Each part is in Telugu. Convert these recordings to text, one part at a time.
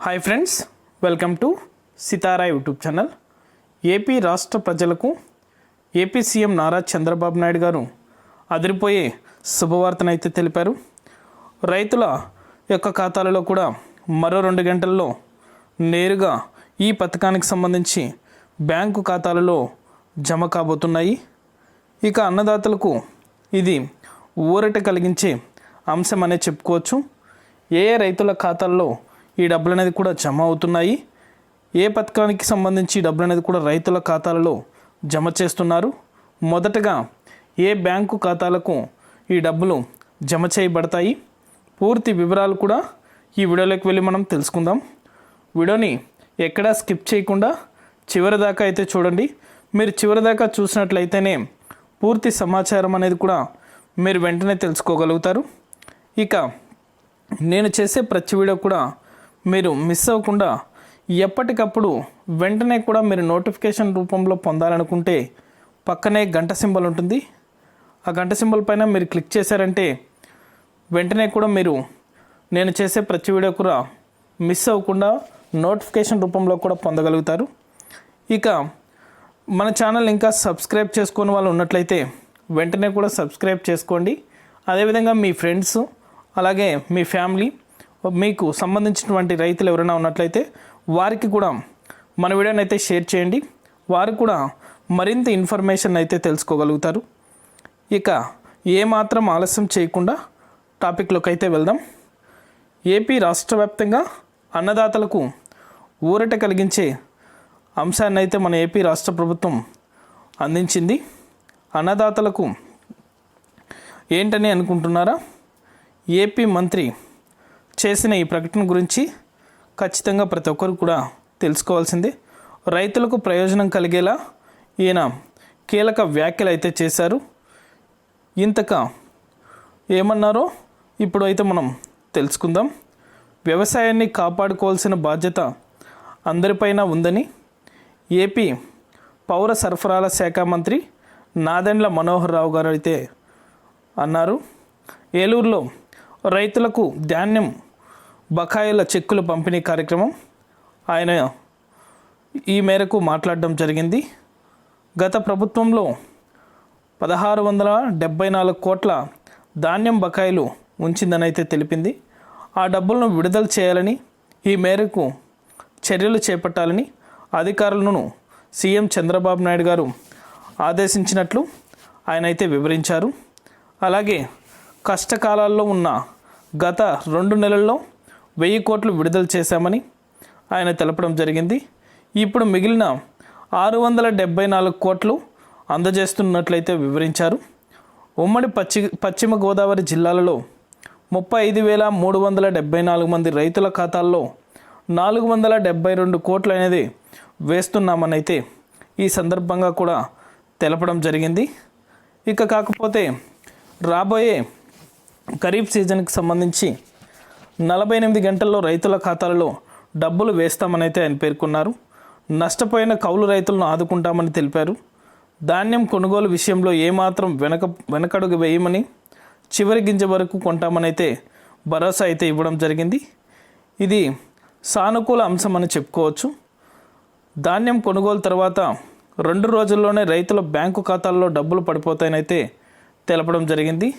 Hi friends welcome to Sitara YouTube channel AP రాష్ట్ర ప్రజలకు ఏపీ సీఎం నారా చంద్రబాబు నాయుడు గారు అదిరిపోయే శుభవార్తనైతే తెలిపారు. రైతుల యొక్క ఖాతాలలో కూడా మరో రెండు గంటల్లో నేరుగా ఈ పథకానికి సంబంధించి బ్యాంకు ఖాతాలలో జమ కాబోతున్నాయి. ఇక అన్నదాతలకు ఇది ఊరట కలిగించే అంశం అనే చెప్పుకోవచ్చు. ఏ ఏ రైతుల ఖాతాల్లో ఈ డబ్బులు అనేది కూడా జమ అవుతున్నాయి. ఏ పథకానికి సంబంధించి డబ్బులు అనేది కూడా రైతుల ఖాతాలలో జమ చేస్తున్నారు. మొదటగా ఏ బ్యాంకు ఖాతాలకు ఈ డబ్బులు జమ చేయబడతాయి? పూర్తి వివరాలు కూడా ఈ వీడియోలోకి వెళ్ళి మనం తెలుసుకుందాం. వీడియోని ఎక్కడా స్కిప్ చేయకుండా చివరి దాకా అయితే చూడండి. మీరు చివరి దాకా చూసినట్లయితేనే పూర్తి సమాచారం అనేది కూడా మీరు వెంటనే తెలుసుకోగలుగుతారు. ఇక నేను చేసే ప్రతి వీడియో కూడా మీరు మిస్ అవ్వకుండా ఎప్పటికప్పుడు వెంటనే కూడా మీరు నోటిఫికేషన్ రూపంలో పొందాలనుకుంటే పక్కనే గంట సింబల్ ఉంటుంది. ఆ గంట సింబల్ పైన మీరు క్లిక్ చేశారంటే వెంటనే కూడా మీరు నేను చేసే ప్రతి వీడియో కూడా మిస్ అవ్వకుండా నోటిఫికేషన్ రూపంలో కూడా పొందగలుగుతారు. ఇక మన ఛానల్ ఇంకా సబ్స్క్రైబ్ చేసుకుని వాళ్ళు ఉన్నట్లయితే వెంటనే కూడా సబ్స్క్రైబ్ చేసుకోండి. అదేవిధంగా మీ ఫ్రెండ్స్ అలాగే మీ ఫ్యామిలీ మీకు సంబంధించినటువంటి రైతులు ఎవరైనా ఉన్నట్లయితే వారికి కూడా మన వీడియోని అయితే షేర్ చేయండి. వారు కూడా మరింత ఇన్ఫర్మేషన్ అయితే తెలుసుకోగలుగుతారు. ఇక ఏమాత్రం ఆలస్యం చేయకుండా టాపిక్లోకి అయితే వెళ్దాం. ఏపీ రాష్ట్ర వ్యాప్తంగా అన్నదాతలకు ఊరట కలిగించే అంశాన్ని అయితే మన ఏపీ రాష్ట్ర ప్రభుత్వం అందించింది. అన్నదాతలకు ఏంటని అనుకుంటున్నారా? ఏపీ మంత్రి చేసిన ఈ ప్రకటన గురించి ఖచ్చితంగా ప్రతి ఒక్కరు కూడా తెలుసుకోవాల్సిందే. రైతులకు ప్రయోజనం కలిగేలా ఈయన కీలక వ్యాఖ్యలు అయితే చేశారు. ఇంతక ఏమన్నారో ఇప్పుడు అయితే మనం తెలుసుకుందాం. వ్యవసాయాన్ని కాపాడుకోవాల్సిన బాధ్యత అందరిపైన ఉందని ఏపీ పౌర సరఫరాల శాఖ మంత్రి నాదెండ్ల మనోహర్ రావు గారు అయితే అన్నారు. ఏలూరులో రైతులకు ధాన్యం బకాయిల చెక్కుల పంపిణీ కార్యక్రమం ఆయన ఈ మేరకు మాట్లాడడం జరిగింది. గత ప్రభుత్వంలో పదహారు వందల డెబ్బై నాలుగు కోట్ల ధాన్యం బకాయిలు ఉంచిందని అయితే తెలిపింది. ఆ డబ్బులను విడుదల చేయాలని ఈ మేరకు చర్యలు చేపట్టాలని అధికారులను సీఎం చంద్రబాబు నాయుడు గారు ఆదేశించినట్లు ఆయన అయితే వివరించారు. అలాగే కష్టకాలాల్లో ఉన్న గత రెండు నెలల్లో వెయ్యి కోట్లు విడుదల చేశామని ఆయన తెలపడం జరిగింది. ఇప్పుడు మిగిలిన ఆరు వందల డెబ్బై నాలుగు కోట్లు అందజేస్తున్నట్లయితే వివరించారు. ఉమ్మడి పశ్చి పశ్చిమ గోదావరి జిల్లాలలో ముప్పై ఐదు వేల మూడు వందల డెబ్బై నాలుగు మంది రైతుల ఖాతాల్లో నాలుగు వందల డెబ్బై రెండు కోట్లు అనేది వేస్తున్నామనైతే ఈ సందర్భంగా కూడా తెలపడం జరిగింది. ఇక కాకపోతే రాబోయే ఖరీఫ్ సీజన్కి సంబంధించి నలభై ఎనిమిది గంటల్లో రైతుల ఖాతాలలో డబ్బులు వేస్తామని అయితే ఆయన పేర్కొన్నారు. నష్టపోయిన కౌలు రైతులను ఆదుకుంటామని తెలిపారు. ధాన్యం కొనుగోలు విషయంలో ఏమాత్రం వెనక వెనకడుగు వేయమని చివరి గింజ వరకు కొంటామనైతే భరోసా అయితే ఇవ్వడం జరిగింది. ఇది సానుకూల అంశం అని చెప్పుకోవచ్చు. ధాన్యం కొనుగోలు తర్వాత రెండు రోజుల్లోనే రైతుల బ్యాంకు ఖాతాల్లో డబ్బులు పడిపోతాయనైతే తెలపడం జరిగింది.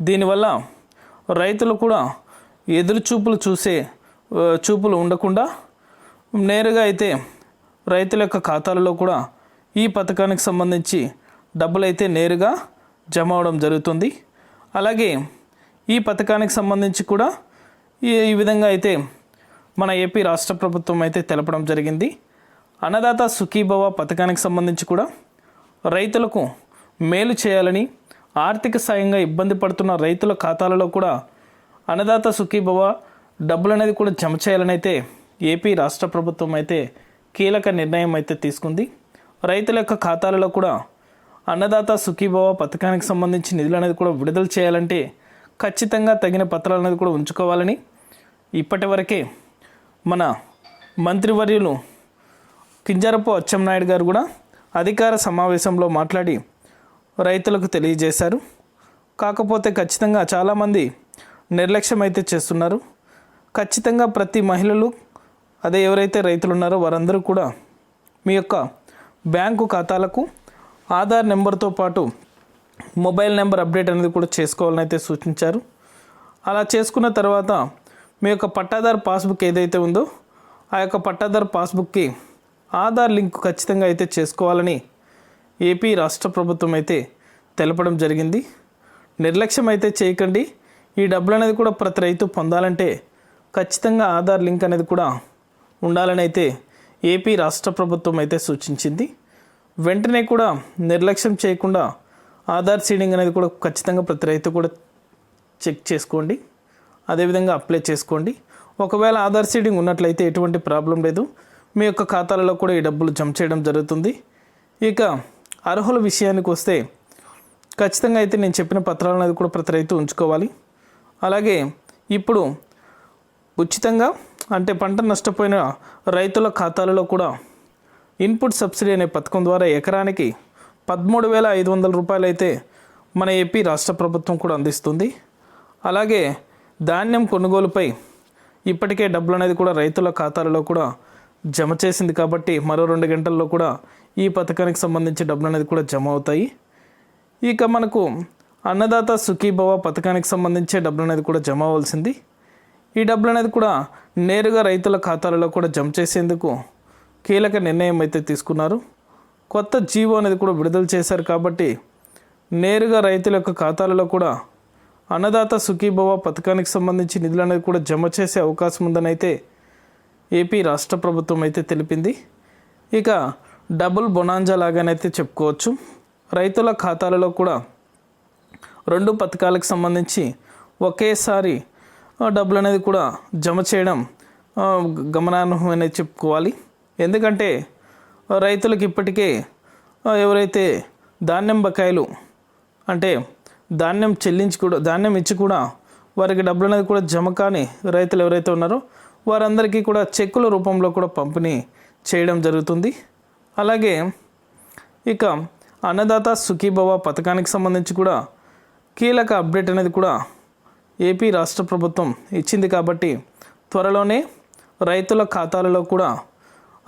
దీనివల్ల రైతులు కూడా ఎదురు చూపులు చూసే చూపులు ఉండకుండా నేరుగా అయితే రైతుల యొక్క ఖాతాలలో కూడా ఈ పథకానికి సంబంధించి డబ్బులు అయితే నేరుగా జమ అవడం జరుగుతుంది. అలాగే ఈ పథకానికి సంబంధించి కూడా ఈ ఈ విధంగా అయితే మన ఏపీ రాష్ట్ర ప్రభుత్వం అయితే తెలపడం జరిగింది. అన్నదాత సుఖీభవ పథకానికి సంబంధించి కూడా రైతులకు మేలు చేయాలని ఆర్థిక సాయంగా ఇబ్బంది పడుతున్న రైతుల ఖాతాలలో కూడా అన్నదాత సుఖీభవ డబ్బులు అనేది కూడా జమ చేయాలని అయితే ఏపీ రాష్ట్ర ప్రభుత్వం అయితే కీలక నిర్ణయం అయితే తీసుకుంది. రైతుల యొక్క ఖాతాలలో కూడా అన్నదాత సుఖీభవ పథకానికి సంబంధించి నిధులు అనేది కూడా విడుదల చేయాలంటే ఖచ్చితంగా తగిన పత్రాలు అనేది కూడా ఉంచుకోవాలని ఇప్పటి వరకే మన మంత్రివర్యులు కింజరపు అచ్చెన్నాయుడు గారు కూడా అధికార సమావేశంలో మాట్లాడి రైతులకు తెలియజేశారు. కాకపోతే ఖచ్చితంగా చాలామంది నిర్లక్ష్యం అయితే చేస్తున్నారు. ఖచ్చితంగా ప్రతి మహిళలు అదే ఎవరైతే రైతులు ఉన్నారో వారందరూ కూడా మీ యొక్క బ్యాంకు ఖాతాలకు ఆధార్ నెంబర్తో పాటు మొబైల్ నెంబర్ అప్డేట్ అనేది కూడా చేసుకోవాలని అయితే సూచించారు. అలా చేసుకున్న తర్వాత మీ యొక్క పట్టాదార్ పాస్బుక్ ఏదైతే ఉందో ఆ యొక్క పట్టాదార్ పాస్బుక్కి ఆధార్ లింక్ ఖచ్చితంగా అయితే చేసుకోవాలని ఏపీ రాష్ట్ర ప్రభుత్వం అయితే తెలపడం జరిగింది. నిర్లక్ష్యం అయితే చేయకండి. ఈ డబ్బులు అనేది కూడా ప్రతి రైతు పొందాలంటే ఖచ్చితంగా ఆధార్ లింక్ అనేది కూడా ఉండాలని అయితే ఏపీ రాష్ట్ర ప్రభుత్వం అయితే సూచించింది. వెంటనే కూడా నిర్లక్ష్యం చేయకుండా ఆధార్ సీడింగ్ అనేది కూడా ఖచ్చితంగా ప్రతి రైతు కూడా చెక్ చేసుకోండి. అదేవిధంగా అప్లై చేసుకోండి. ఒకవేళ ఆధార్ సీడింగ్ ఉన్నట్లయితే ఎటువంటి ప్రాబ్లం లేదు. మీ యొక్క ఖాతాలలో కూడా ఈ డబ్బులు జమ చేయడం జరుగుతుంది. ఇక అర్హుల విషయానికి వస్తే ఖచ్చితంగా అయితే నేను చెప్పిన పత్రాలు అనేది కూడా ప్రతి రైతు ఉంచుకోవాలి. అలాగే ఇప్పుడు ఉచితంగా అంటే పంట నష్టపోయిన రైతుల ఖాతాలలో కూడా ఇన్పుట్ సబ్సిడీ అనే పథకం ద్వారా ఎకరానికి పదమూడు వేల ఐదు వందల రూపాయలు అయితే మన ఏపీ రాష్ట్ర ప్రభుత్వం కూడా అందిస్తుంది. అలాగే ధాన్యం కొనుగోలుపై ఇప్పటికే డబ్బులు అనేది కూడా రైతుల ఖాతాలలో కూడా జమ చేసింది కాబట్టి మరో రెండు గంటల్లో కూడా ఈ పథకానికి సంబంధించి డబ్బులు అనేది కూడా జమ అవుతాయి. ఇక మనకు అన్నదాత సుఖీభవ పథకానికి సంబంధించే డబ్బులు అనేది కూడా జమ అవ్వాల్సింది. ఈ డబ్బులు అనేది కూడా నేరుగా రైతుల ఖాతాలలో కూడా జమ చేసేందుకు కీలక నిర్ణయం అయితే తీసుకున్నారు. కొత్త జీవో అనేది కూడా విడుదల చేశారు కాబట్టి నేరుగా రైతుల యొక్క ఖాతాలలో కూడా అన్నదాత సుఖీభవ పథకానికి సంబంధించి నిధులు అనేది కూడా జమ చేసే అవకాశం ఉందని అయితే ఏపీ రాష్ట్ర ప్రభుత్వం అయితే తెలిపింది. ఇక డబుల్ బొనాంజా లాగానైతే చెప్పుకోవచ్చు. రైతుల ఖాతాలలో కూడా రెండు పథకాలకు సంబంధించి ఒకేసారి డబ్బులు అనేది కూడా జమ చేయడం ఆ, గమనార్హమని చెప్పుకోవాలి. ఎందుకంటే రైతులకు ఇప్పటికే ఎవరైతే ధాన్యం బకాయిలు అంటే ధాన్యం చెల్లించి కూడా ధాన్యం ఇచ్చి కూడా వారికి డబ్బులు అనేది కూడా జమ కాని రైతులు ఎవరైతే ఉన్నారో వారందరికీ కూడా చెక్కుల రూపంలో కూడా పంపిణీ చేయడం జరుగుతుంది. అలాగే ఇక అన్నదాత సుఖీభవ పథకానికి సంబంధించి కూడా కీలక అప్డేట్ అనేది కూడా ఏపీ రాష్ట్ర ప్రభుత్వం ఇచ్చింది కాబట్టి త్వరలోనే రైతుల ఖాతాలలో కూడా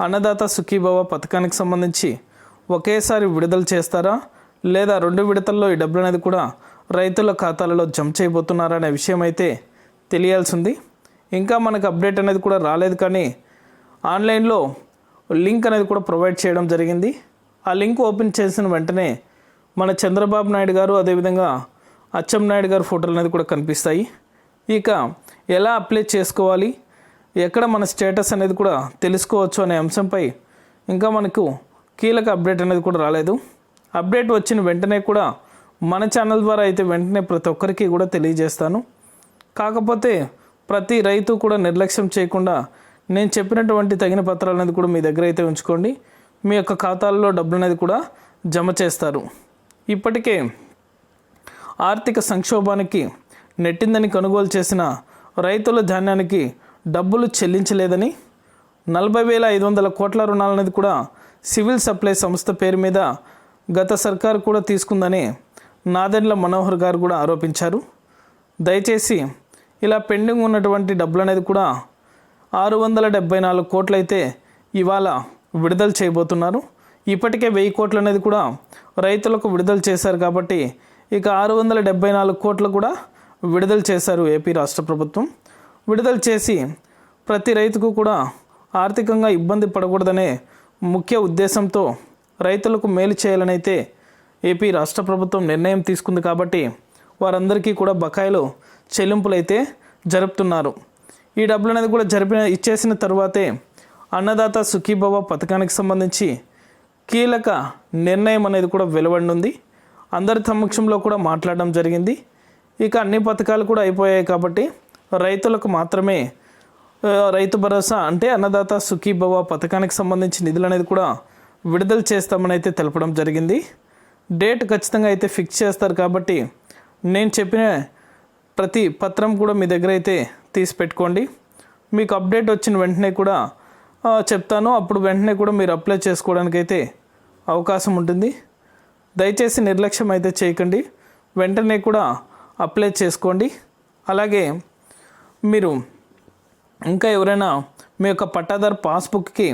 అన్నదాత సుఖీభవ పథకానికి సంబంధించి ఒకేసారి విడుదల చేస్తారా? లేదా రెండు విడతల్లో ఈ డబ్బులు అనేది కూడా రైతుల ఖాతాలలో జమ చేయబోతున్నారా అనే విషయం అయితే తెలియాల్సింది. ఇంకా మనకు అప్డేట్ అనేది కూడా రాలేదు కానీ ఆన్లైన్లో లింక్ అనేది కూడా ప్రొవైడ్ చేయడం జరిగింది. ఆ లింక్ ఓపెన్ చేసిన వెంటనే మన చంద్రబాబు నాయుడు గారు అదేవిధంగా అచ్చెం నాయుడు ఫోటోలు అనేది కూడా కనిపిస్తాయి. ఇక ఎలా అప్లై చేసుకోవాలి? ఎక్కడ మన స్టేటస్ అనేది కూడా తెలుసుకోవచ్చు అనే అంశంపై ఇంకా మనకు కీలక అప్డేట్ అనేది కూడా రాలేదు. అప్డేట్ వచ్చిన వెంటనే కూడా మన ఛానల్ ద్వారా అయితే వెంటనే ప్రతి ఒక్కరికి కూడా తెలియజేస్తాను. కాకపోతే ప్రతి రైతు కూడా నిర్లక్ష్యం చేయకుండా నేను చెప్పినటువంటి తగిన పత్రాలు అనేది కూడా మీ దగ్గర అయితే ఉంచుకోండి. మీ యొక్క ఖాతాల్లో డబ్బులు అనేది కూడా జమ చేస్తారు. ఇప్పటికే ఆర్థిక సంక్షోభానికి నెట్టిందని కొనుగోలు చేసిన రైతుల ధాన్యానికి డబ్బులు చెల్లించలేదని నలభై వేల ఐదు వందల కోట్ల రుణాలనేది కూడా సివిల్ సప్లై సంస్థ పేరు మీద గత సర్కారు కూడా తీసుకుందని నాదెండ్ల మనోహర్ గారు కూడా ఆరోపించారు. దయచేసి ఇలా పెండింగ్ ఉన్నటువంటి డబ్బులు అనేది కూడా ఆరు వందల డెబ్బై నాలుగు కోట్లు అయితే ఇవాళ విడుదల చేయబోతున్నారు. ఇప్పటికే వెయ్యి కోట్లు అనేది కూడా రైతులకు విడుదల చేశారు కాబట్టి ఇక ఆరు వందల డెబ్బై నాలుగు కోట్లు కూడా విడుదల చేశారు ఏపీ రాష్ట్ర ప్రభుత్వం. విడుదల చేసి ప్రతి రైతుకు కూడా ఆర్థికంగా ఇబ్బంది పడకూడదనే ముఖ్య ఉద్దేశంతో రైతులకు మేలు చేయాలని అయితే ఏపీ రాష్ట్ర ప్రభుత్వం నిర్ణయం తీసుకుంది కాబట్టి వారందరికీ కూడా బకాయిలు చెల్లింపులు అయితే జరుపుతున్నారు. ఈ డబ్బులు అనేది కూడా జరిపిన ఇచ్చేసిన తర్వాతే అన్నదాత సుఖీభవ పథకానికి సంబంధించి కీలక నిర్ణయం అనేది కూడా వెలువడనుంది. అందరి సమక్షంలో కూడా మాట్లాడడం జరిగింది. ఇక అన్ని పథకాలు కూడా అయిపోయాయి కాబట్టి రైతులకు మాత్రమే రైతు భరోసా అంటే అన్నదాత సుఖీభవ పథకానికి సంబంధించి నిధులు అనేది కూడా విడుదల చేస్తామని అయితే తెలపడం జరిగింది. డేట్ ఖచ్చితంగా అయితే ఫిక్స్ చేస్తారు కాబట్టి నేను చెప్పిన ప్రతి పత్రం కూడా మీ దగ్గర అయితే తీసి పెట్టుకోండి. మీకు అప్డేట్ వచ్చిన వెంటనే కూడా చెప్తాను. అప్పుడు వెంటనే కూడా మీరు అప్లై చేసుకోవడానికి అయితే అవకాశం ఉంటుంది. దయచేసి నిర్లక్ష్యం అయితే చేయకండి. వెంటనే కూడా అప్లై చేసుకోండి. అలాగే మీరు ఇంకా ఎవరైనా మీ యొక్క పట్టాదారు పాస్బుక్కి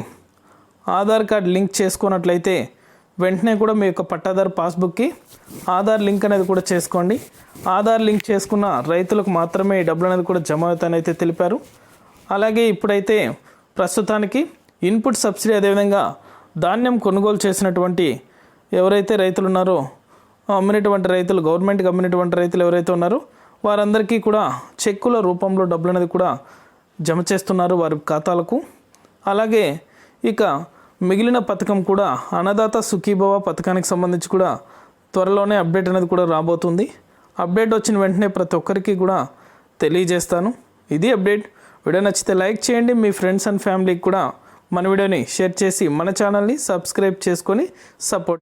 ఆధార్ కార్డ్ లింక్ చేసుకున్నట్లయితే వెంటనే కూడా మీ యొక్క పట్టాదారు పాస్బుక్కి ఆధార్ లింక్ అనేది కూడా చేసుకోండి. ఆధార్ లింక్ చేసుకున్న రైతులకు మాత్రమే ఈ డబ్బులు అనేది కూడా జమ అవుతాయని అయితే తెలిపారు. అలాగే ఇప్పుడైతే ప్రస్తుతానికి ఇన్పుట్ సబ్సిడీ అదేవిధంగా ధాన్యం కొనుగోలు చేసినటువంటి ఎవరైతే రైతులు ఉన్నారో అమ్మినటువంటి రైతులు గవర్నమెంట్కి అమ్మినటువంటి రైతులు ఎవరైతే ఉన్నారో వారందరికీ కూడా చెక్కుల రూపంలో డబ్బులు అనేది కూడా జమ చేస్తున్నారు వారి ఖాతాలకు. అలాగే ఇక మిగిలిన పథకం కూడా అన్నదాత సుఖీభవ పథకానికి సంబంధించి కూడా త్వరలోనే అప్డేట్ అనేది కూడా రాబోతుంది. అప్డేట్ వచ్చిన వెంటనే ప్రతి ఒక్కరికి కూడా తెలియజేస్తాను. ఇది అప్డేట్. వీడియో నచ్చితే లైక్ చేయండి. మీ ఫ్రెండ్స్ అండ్ ఫ్యామిలీకి కూడా మన వీడియోని షేర్ చేసి మన ఛానల్ని సబ్స్క్రైబ్ చేసుకొని సపోర్ట్